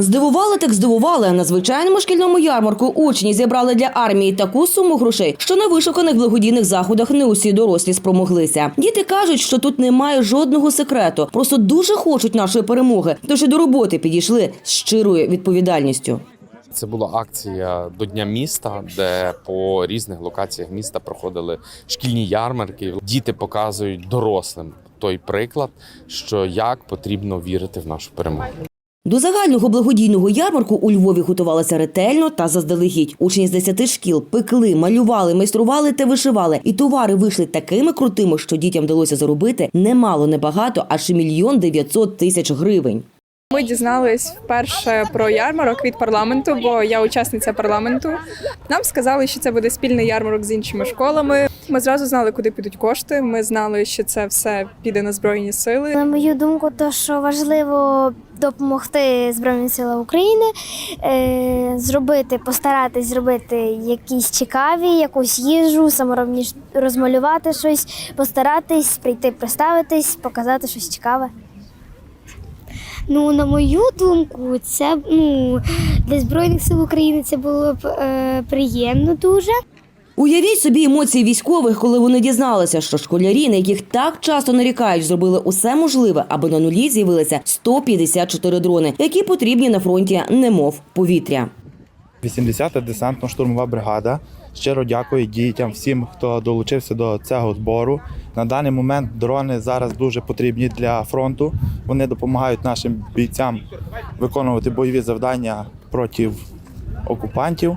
Здивували так здивували. На звичайному шкільному ярмарку учні зібрали для армії таку суму грошей, що на вишуканих благодійних заходах не усі дорослі спромоглися. Діти кажуть, що тут немає жодного секрету, просто дуже хочуть нашої перемоги. Тож і до роботи підійшли з щирою відповідальністю. Це була акція до Дня міста, де по різних локаціях міста проходили шкільні ярмарки. Діти показують дорослим той приклад, що як потрібно вірити в нашу перемогу. До загального благодійного ярмарку у Львові готувалися ретельно та заздалегідь. Учні з 10 шкіл пекли, малювали, майстрували та вишивали. І товари вийшли такими крутими, що дітям вдалося заробити немало, небагато, аж мільйон дев'ятсот тисяч гривень. Ми дізнались вперше про ярмарок від парламенту, бо я учасниця парламенту. Нам сказали, що це буде спільний ярмарок з іншими школами. Ми зразу знали, куди підуть кошти. Ми знали, що це все піде на збройні сили. На мою думку, то що важливо допомогти Збройним силам України, е, зробити, постаратись зробити якісь цікаві, якусь їжу, саморобні розмалювати щось, постаратись прийти, представитись, показати щось цікаве. Ну, на мою думку, це ну, для Збройних сил України це було б е, приємно дуже. Уявіть собі емоції військових, коли вони дізналися, що школярі, на яких так часто нарікають, зробили усе можливе, аби на нулі з'явилися 154 дрони, які потрібні на фронті, немов повітря. 80-та десантно-штурмова бригада. Щиро дякую дітям, всім, хто долучився до цього збору. На даний момент дрони зараз дуже потрібні для фронту. Вони допомагають нашим бійцям виконувати бойові завдання проти окупантів.